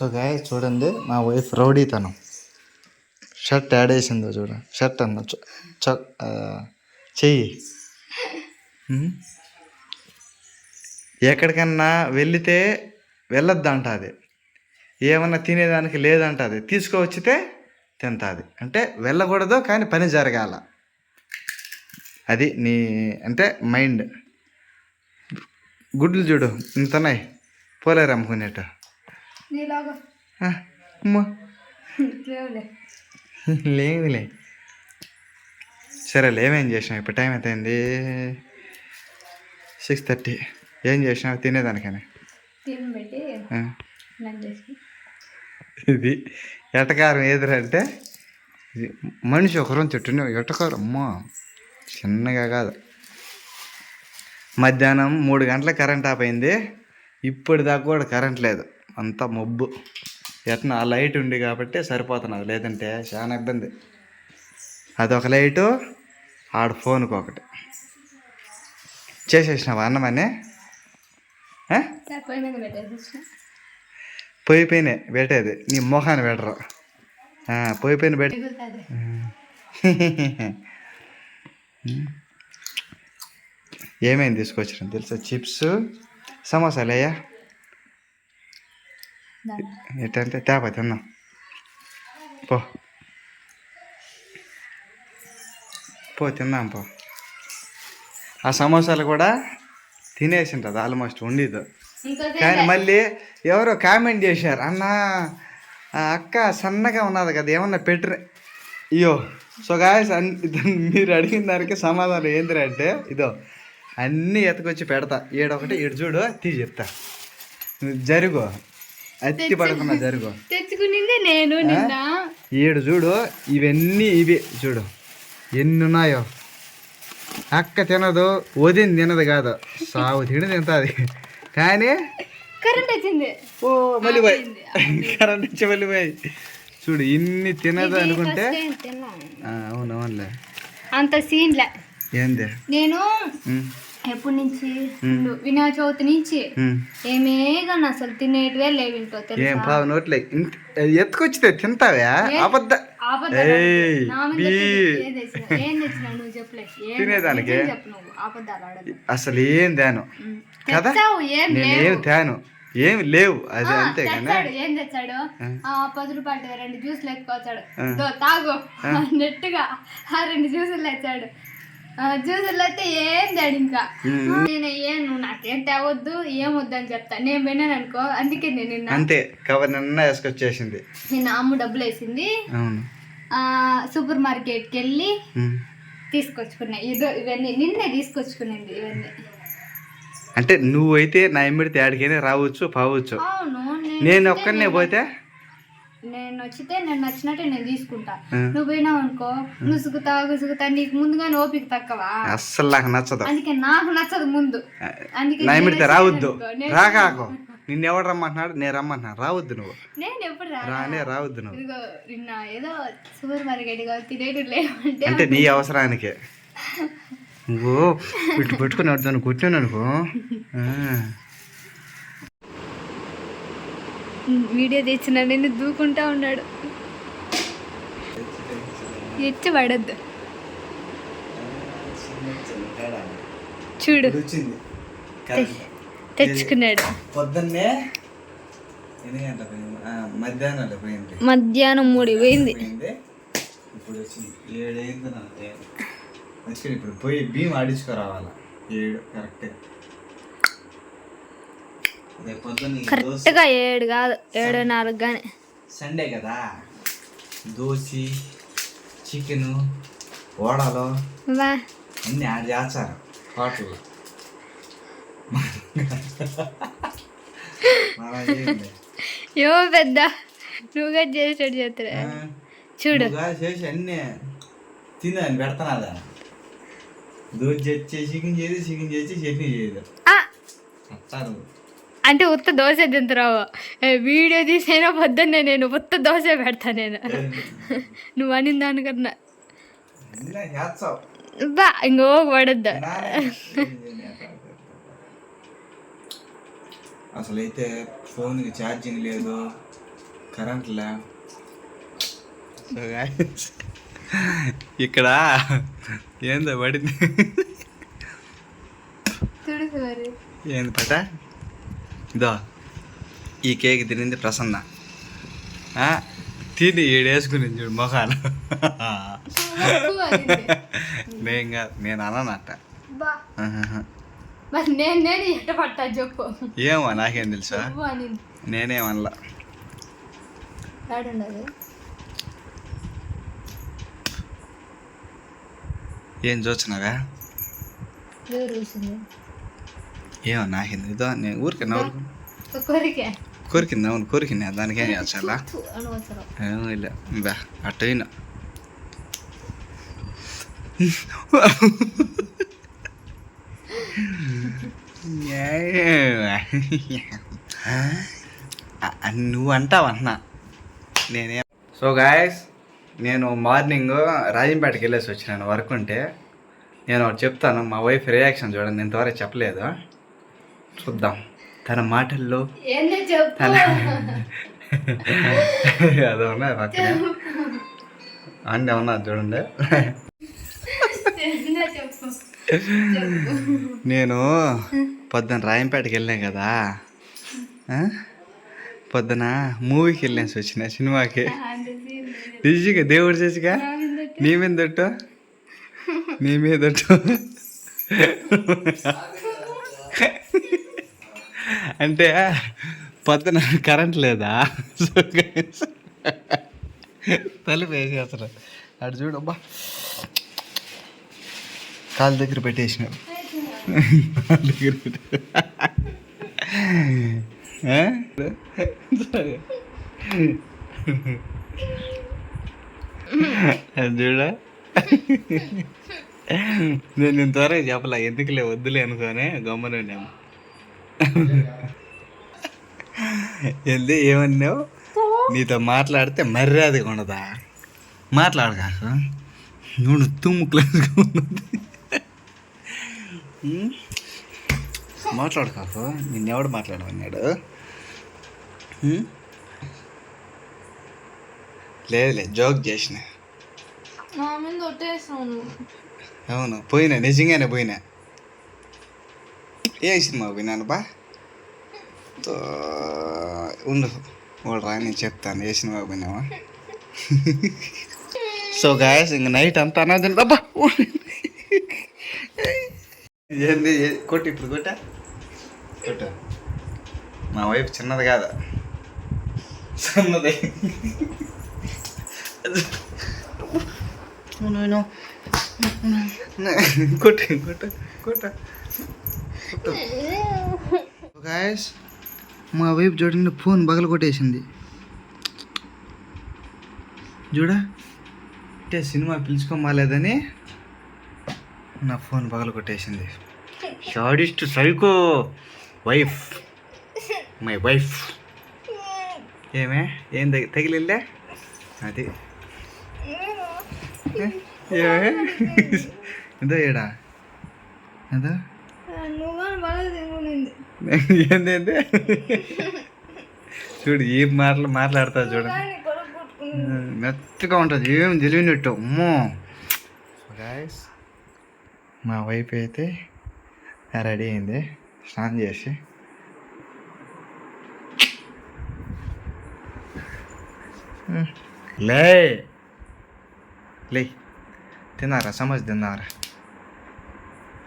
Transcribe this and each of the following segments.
So గాయ చూడండి మా వైఫ్ రౌడీతనం. షర్ట్ యాడ్ వేసిందో చూడ. షర్ట్ అన్న చెయ్యి. ఎక్కడికన్నా వెళితే వెళ్ళొద్దంట అది. ఏమన్నా తినేదానికి లేదంట అది. తీసుకువచ్చితే తింటుంది. అంటే వెళ్ళకూడదు కానీ పని జరగాల. అది నీ అంటే మైండ్ గుడ్లు చూడు ఇంతనాయి పోలేరు అమ్ముకునేట నీలాగా. లేదులే. సరేలే ఏమేం చేసినావు? ఇప్పుడు టైం ఎంత అయింది సిక్స్ థర్టీ ఏం చేసినావు? తినేదానికని? ఇది ఎటకారం ఇది మనిషి ఒకరం చెట్టునే ఎటకారం? అమ్మా. చిన్నగా కాదు. మధ్యాహ్నం మూడు గంటల కరెంట్ ఆఫ్ అయింది. ఇప్పుడు దాకా కూడా కరెంట్ లేదు. అంతా మబ్బు. ఎట్న ఆ లైట్ ఉంది కాబట్టి సరిపోతున్నది లేదంటే చాలా ఇబ్బంది. అదొక లైటు ఆడ ఫోన్కి ఒకటి. చేసేసినావా అన్నమని? పొయ్యి పైన పెట్టేది. నీ మొహాన్ని పెట్టరు? పొయ్యి పైన పెట్టి ఏమేమి తీసుకొచ్చిన తెలుసా? చిప్స్ సమోసాలు అయ్యా? ఎట్టంటే తేప తిందాం పో పో తిందాం పో ఆ సమోసాలు కూడా తినేసింటది ఆల్మోస్ట్ ఉండేది కానీ మళ్ళీ ఎవరో కామెంట్ చేశారు అన్న అక్క సన్నగా ఉన్నది కదా ఏమన్నా పెట్టరు అయ్యో సో గాయస్ మీరు అడిగిన దానికి సమాధానం ఏందిరా అంటే ఇదో అన్నీ ఎతకొచ్చి పెడతా ఏడొకటి ఏడు చూడు తీ చెప్తా జరుగు అత్తి పడకుండా జరుగు. తెచ్చుకునింది నేను నిన్న. ఏడు చూడు ఇవన్నీ ఇవి చూడు. ఎన్ని ఉన్నాయో అక్క తినదు వదిన తినదు కాదు. సాగు తిని తింటుంది. కానీ కరెంట్ వచ్చింది. ఓ మళ్ళీ పోయి. కరెంట్ వచ్చి మళ్ళీ పోయి. చూడు ఇన్ని తినదు అనుకుంటే నేను తిన్నా. ఆ, అవును అవునులే. అంత సీన్లే ఏంది? నేను ఎప్పటి నుంచి? వినాయక చవితి నుంచి. ఏమే కానీ అసలు తినేటివే లేవింటో ఏం తెలుసా పావు నోట్లే ఎత్తుకొచ్చితే తింటావా? అబద్ధ ఏం ఏం ఏం తినేదానికి? అసలు ఏం తేను? కదా? ఏం నేనేం లేవు. తేను? ఏం లేవు. అది అంతే తెచ్చాడు. ఏం తెచ్చాడు? ఆ. పది రూపాయలు రెండు జ్యూస్లు దో తాగు. నెట్టుగా ఆ రెండు జ్యూసులు తెచ్చాడు. జ్యూసులు అయితే ఏం తేడు ఇంకా? నేను ఏం నువ్వు నాకేం తేవద్దు ఏం వద్దు అని చెప్తా. నేను విన్నాను అనుకో అందుకే నేను నిన్న అంతే కవర్ నిన్న వేసుకొచ్చేసింది. నిన్న అమ్ము డబ్బులు వేసింది. సూపర్ మార్కెట్కి వెళ్ళి. తీసుకొచ్చుకున్నా. ఇదో ఇవన్నీ నిన్నే తీసుకొచ్చుకునేది ఇవన్నీ. అంటే నువ్వైతే నా ఎమ్మిడితే ఆడికైనా రావచ్చు పావచ్చు. నేను నేను ఒక్కనే పోతే నేను వచ్చితే నేను నచ్చినట్టే నేను తీసుకుంటా. నువ్వు పోయినావు అనుకో నుసుగుతా గుసుగుతా నీకు ముందుగానే ఓపిక తక్కువ. అస్సలు నాకు నచ్చదు. అందుకే నాకు నచ్చదు ముందు. అందుకే రావద్దు. రాకాకు నిన్ను ఎవడు రమ్మంటున్నాడు? నేను రమ్మంటున్నాను రావద్దు నువ్వు. నేను ఎప్పుడు రానే. రావద్దు నువ్వు. నిన్న ఏదో సూపర్ మార్కెట్ తినేటి లేవంటే అంటే నీ అవసరానికే. నువ్వు ఇటు పెట్టుకుని దాన్ని కొట్టాను అనుకో ఆ. వీడియో తెచ్చిన నేను దూకుంటా ఉన్నాడు. ఎచ్చి పడద్దు చూడు తెచ్చుకున్నాడు. పొద్దున్నే మధ్యాహ్నం మూడు పోయింది. ఇప్పుడు ఏడైంది ఇప్పుడు పోయి భీమ్ ఆడించుకురావాలా? ఏడు కరెక్ట్ రేపు పొద్దున్న ఈ దోశ కరెక్ట్గా ఏడు కాదు ఏడున్నర కానీ. సండే కదా? దోశ చికెను ఓడలు అన్నీ యాడ్ చేస్తారు. ఏంది? ఏమో పెద్ద నువ్వుగా చేసేటట్టు చేస్తాడు ఆ, చూడు. చేసి అన్నీ తినని పెడతానాదా దోశ చేసి చికెన్ చేసి చికెన్ చేసి చట్నీ చేయదు ఆ, చెప్తారు అంటే ఉత్త దోశ తింటున్నావు. ఏ, వీడియో తీసైనా పొద్దున్నే నేను ఉత్త దోశ పెడతా నేను. నువ్వు అనిన దానికన్నా. బా ఇంకో పడద్దు. అసలు అయితే ఫోన్కి ఛార్జింగ్ లేదు కరెంట్ లే ఇక్కడ ఏందో పడింది. ఏంది పట? ఇదో ఈ కేక్ తినింది ప్రసన్న. ఆ, తిని ఏడేసుకుని చూడు అనింది. నేను కాదు నేను చెప్పు. ఏమో నాకేం తెలుసా? నేనేమనలా ఏం చూస్తున్నావా ఏమో నాకెందుకు నేను ఊరికే నవ్వు కోరికింది అవును కోరికింది దానికేం చాలా ఇలా బా అట్టయినా నువ్వు అంటావు అన్నా నేనే. సో గాయస్ నేను మార్నింగ్ రాజంపేటకి వెళ్ళేసి వచ్చినాను వర్క్ ఉంటే. నేను చెప్తాను మా వైఫ్ రియాక్షన్ చూడండి నేను త్వరగా చెప్పలేదు. చూద్దాం. తన మాటల్లో ఏందో చెప్పు? అదే ఉన్నాయి పక్కన అండి ఉన్నా చూడండి. నేను పొద్దున రాయంపేటకి వెళ్ళాను కదా? పొద్దున మూవీకి వెళ్ళాను వచ్చిన సినిమాకి. నిజంగా దేవుడు చేసిగా నీ మీద దొట్టు నీ మీద దొట్టు అంటే పొద్దున కరెంట్ లేదా? తలుపు వేసేస్తారు అటు చూడబ్బా కాలు దగ్గర పెట్టేసిన. దగ్గర అది చూడ. నేను త్వరగా చెప్పలే ఎందుకులే వద్దులే అనుకోని గమ్మనున్నాము ఏంది ఏమన్నావు? నీతో మాట్లాడితే మర్యాదగా ఉండదా? మాట్లాడు కాక. నువ్వు తుమ్ముకులేదు మాట్లాడు కాక. నిన్నెవడు మాట్లాడమన్నాడు? ఉమ్? లేదు లేదు జోక్ చేసిన. అవును పోయినా నిజంగానే పోయినా. ఏ సినిమా పోయినాను బా? తో ఉండు. వాడు రా నేను చెప్తాను. ఏ సినిమా పోయినావా? సో గాయస్ ఇంక నైట్ అంతా అన్నది అబ్బా! ఏంది? కొట్టు ఇప్పుడు కొట్ట? కొట్టు. మా వైఫ్ చిన్నది కాదు? చిన్నది. నేను కొట్టు కొట్టు కొట్టు. గాయస్ మా వైపు చూడండి ఫోన్ బగలు కొట్టేసింది చూడ? అంటే సినిమా పిలుచుకోమాలేదని నా ఫోన్ పగలు కొట్టేసింది sadist psycho wife. My wife. ఏమే? ఏం తగి తగిలిందే? అది. ఏమే. ఇదో ఏడా అదో బాగా తిరుగునింది చూడు ఏం మాటలు మాట్లాడతా చూడండి మెత్తగా ఉంటుంది ఏం తెలివినట్టు అమ్మో. గాయస్ మా వైఫ్ అయితే రెడీ అయింది. స్నానం చేసి. లే. లే. తిన్నారా? సమజ్ తిన్నారా?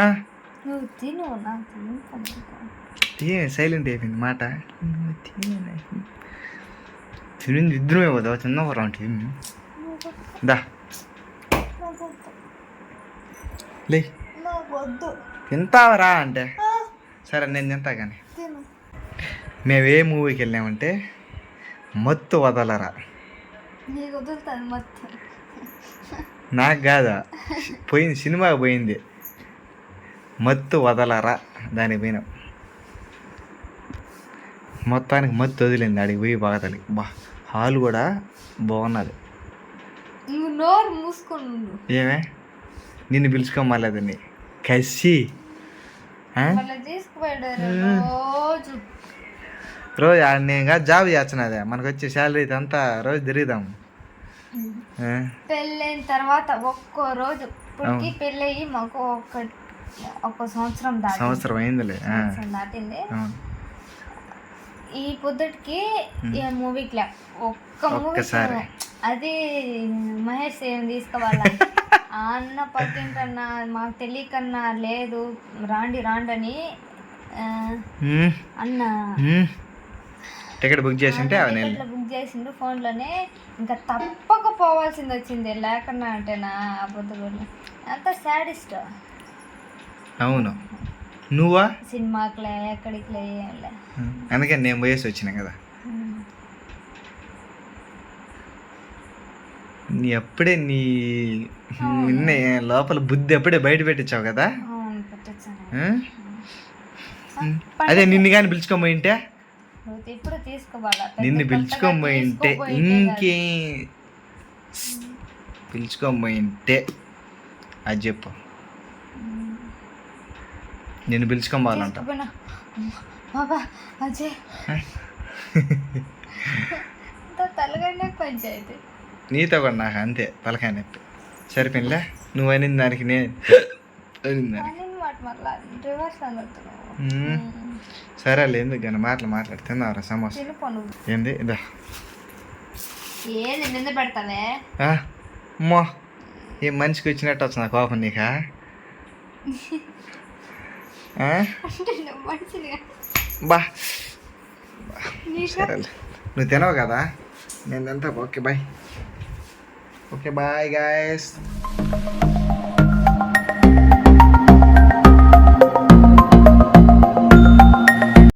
ఆ? నువ్వు తిను నాకు తినే సైలెంట్ అయిపోయింది మాట. తినే తినింది ఇద్దరమే పోదా చిన్నవరా అంటే దా. లే. తింటావరా అంటే? సరే నేను తింటా కానీ మేము ఏ మూవీకి వెళ్ళామంటే మత్తు వదలరా. నాకు కాదా. పోయింది సినిమాకి పోయింది. మత్తు వదలరా? దానికి పోయినాం. మొత్తానికి మత్తు వదిలింది అడిగి పోయి బాగా తల్లి బా హాల్ కూడా బాగున్నది. నోరు మూసుకొని ఏమే? నిన్ను పిలుచుకోమలేదని కసి. రోజు. నేను జాబ్ చేస్తున్నదే. మనకు వచ్చే శాలరీ అంతా రోజు తిరుగుదాం? పెళ్ళైన తర్వాత ఒక్కో రోజు. ఇప్పటికి పెళ్ళయి మాకు ఒక ఒక సంవత్సరం దాటి సంవత్సరం అయిందిలే. సంవత్సరం దాటింది. ఈ పొద్దుటికి ఈ మూవీకి లే. ఒక్క మూవీ. అది మహేష్ ఏం తీసుకోవాలా? అన్న పక్కింటన్నా మాకు తెలియకన్నా లేదు. రాండి రాండని అన్న. టికెట్ బుక్ చేసింటే టికెట్లు బుక్ చేసిండు ఫోన్లోనే. ఇంకా తప్పక పోవాల్సింది వచ్చింది లేకన్నా అంటేనా ఆ పొద్దు. అంత సాడిస్ట్. అవును. నువ్వా? సినిమాకిలే ఎక్కడికి నేను పోయేసి వచ్చినా కదా. నీ అప్పుడే నీ నిన్న లోపల బుద్ధి అప్పుడే బయట పెట్టించావు కదా? అదే నిన్ను కానీ పెద్ద నిన్ను తీసుకోపోయింటే ఇంకే. పిలుచుకొని పోయింటే. అది చెప్పు. నిన్ను పిలుచుకొని పోవాలంట. బాబా అజయ్. పంచాయతీ. నీతో కూడా నాకు అంతే తలకాయ నొప్పి. సరిపోయిందిలే నువ్వు అనింది దానికి నేను. సరేలే ఎందుకు కానీ మాటలు మాట్లాడి తిన్నారా సమోసా? ఏంది? ఇదా? అమ్మో ఏ మనిషికి వచ్చినట్టు వచ్చిన కోపం నీకా ఆ? అంటే నువ్వు మనిషిని బా. సరేలే నువ్వు తినవు కదా? నేను తింటా. Okay bye. Okay bye guys.